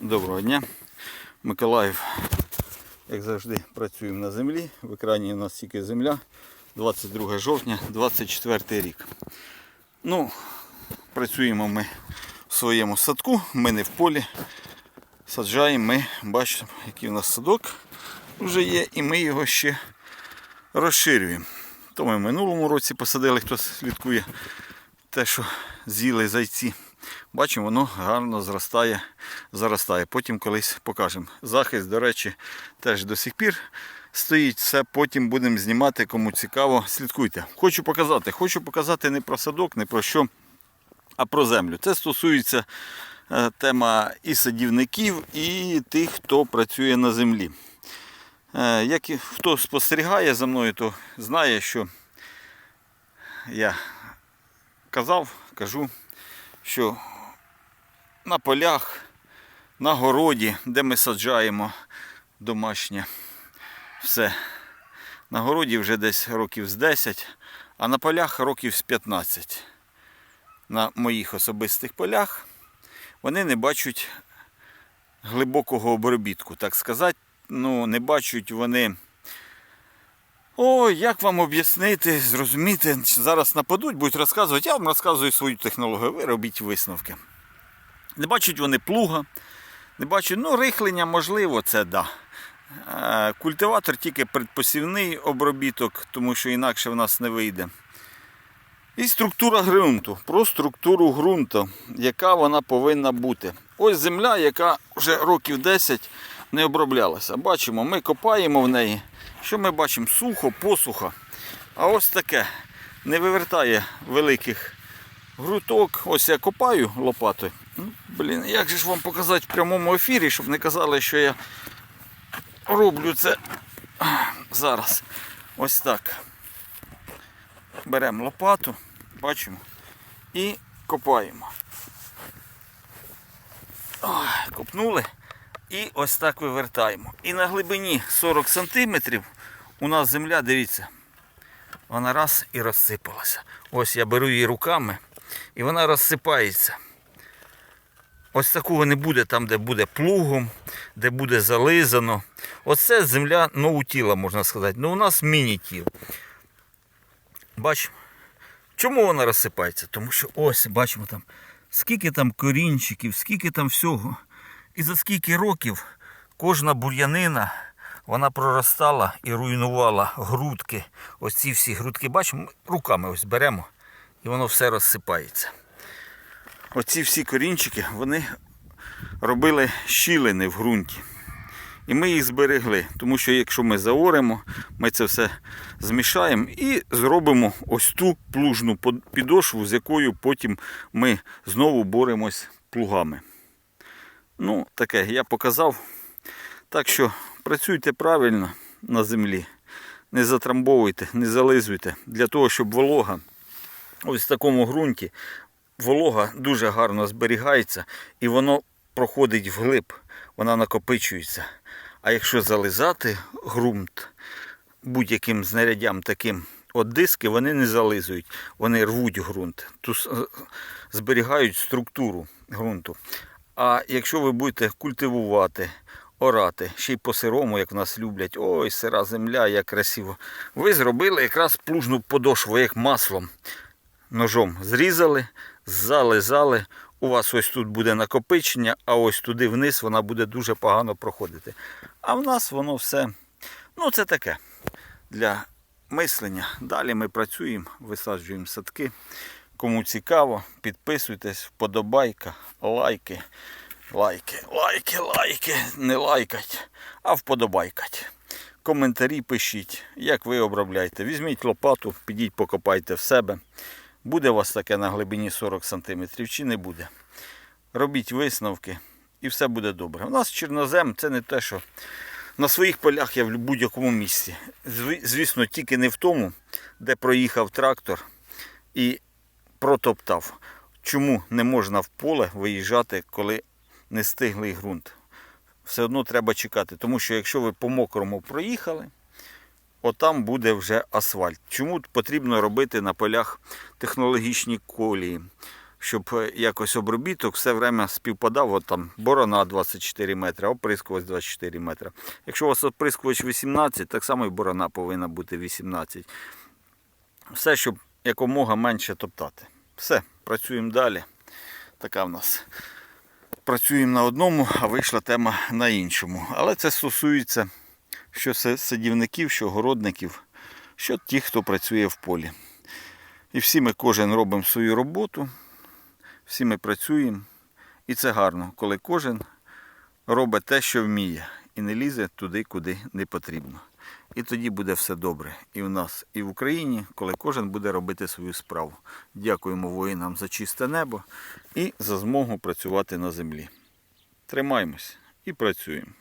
Доброго дня. Миколаїв, як завжди, працюємо на землі. В екрані у нас тільки земля. 22 жовтня, 24 рік. Ну, працюємо ми в своєму садку, ми не в полі. Саджаємо ми, бачимо, який у нас садок вже є, і ми його ще розширюємо. То ми в минулому році посадили, хто слідкує те, що з'їли зайці. Бачимо, воно гарно зростає, заростає. Потім колись покажемо. Захист, до речі, теж до сих пір стоїть. Все потім будемо знімати, кому цікаво. Слідкуйте. Хочу показати. Хочу показати не про садок, не про що, а про землю. Це стосується е, тема і садівників, і тих, хто працює на землі. Е, Як хто спостерігає за мною, то знає, що я казав, кажу, що на полях, на городі, де ми саджаємо домашнє все. На городі вже десь років з 10, а на полях років з 15. На моїх особистих полях вони не бачать глибокого обробітку, так сказати. Ну, не бачать вони. Ой, як вам об'яснити, зрозуміти, зараз нападуть, будуть розказувати, я вам розказую свою технологію, ви робіть висновки. Не бачать вони плуга, не бачать, ну, рихлення можливо, це да. Е, Культиватор тільки предпосівний обробіток, тому що інакше в нас не вийде. І структура ґрунту. Про структуру ґрунту, яка вона повинна бути. Ось земля, яка вже років 10 не оброблялася. Бачимо, ми копаємо в неї. Що ми бачимо? Сухо, посухо. А ось таке не вивертає великих груток. Ось я копаю лопатою. Ну, Блін, як же ж вам показати в прямому ефірі, щоб не казали, що я роблю це зараз. Ось так. Беремо лопату, бачимо, і копаємо. Ой, копнули і ось так вивертаємо. І на глибині 40 см у нас земля, дивіться, вона раз і розсипалася. Ось я беру її руками і вона розсипається. Ось такого не буде там, де буде плугом, де буде зализано. Оце земля новутіла, можна сказати. Ну у нас міні-тіл. Бачимо. Чому вона розсипається? Тому що ось бачимо там, скільки там корінчиків, скільки там всього. І за скільки років кожна бур'янина вона проростала і руйнувала грудки. Ось ці всі грудки, бачимо, ми руками ось беремо і воно все розсипається. Оці всі корінчики вони робили щілини в ґрунті. І ми їх зберегли, тому що якщо ми заоремо, ми це все змішаємо і зробимо ось ту плужну підошву, з якою потім ми знову боремось плугами. Ну, таке я показав. Так що працюйте правильно на землі. Не затрамбовуйте, не зализуйте. Для того, щоб волога ось в такому ґрунті волога дуже гарно зберігається і воно проходить вглиб, вона накопичується. А якщо зализати ґрунт будь-яким знаряддям таким, от диски вони не зализують, вони рвуть ґрунт, ту зберігають структуру ґрунту. А якщо ви будете культивувати, орати, ще й по сирому, як в нас люблять, ой, сира земля, як красиво. Ви зробили якраз плужну подошву, як маслом. Ножом зрізали, зализали. У вас ось тут буде накопичення, а ось туди вниз вона буде дуже погано проходити. А в нас воно все, ну це таке для мислення. Далі ми працюємо, висаджуємо садки. Кому цікаво, підписуйтесь, вподобайка, лайки, лайки, лайки, лайки, не лайкать, а вподобайкать. Коментарі пишіть, як ви обробляєте. Візьміть лопату, підіть покопайте в себе. Буде у вас таке на глибині 40 см чи не буде. Робіть висновки і все буде добре. У нас чорнозем це не те, що на своїх полях я в будь-якому місці. Звісно, тільки не в тому, де проїхав трактор і протоптав. Чому не можна в поле виїжджати, коли не стиглий ґрунт? Все одно треба чекати, тому що якщо ви по мокрому проїхали, отам буде вже асфальт. Чому потрібно робити на полях технологічні колії? щоб е, якось обробіток все время співпадав. От там борона 24 метри, оприскувач 24 метри. Якщо у вас оприскувач 18, так само і борона повинна бути 18. Все, щоб якомога менше топтати. Все, працюємо далі. Така в нас. Працюємо на одному, а вийшла тема на іншому. Але це стосується що садівників, що городників, що тих, хто працює в полі. І всі ми кожен робимо свою роботу, всі ми працюємо. І це гарно, коли кожен робить те, що вміє, і не лізе туди, куди не потрібно. І тоді буде все добре. І в нас, і в Україні, коли кожен буде робити свою справу. Дякуємо воїнам за чисте небо і за змогу працювати на землі. Тримаємось і працюємо.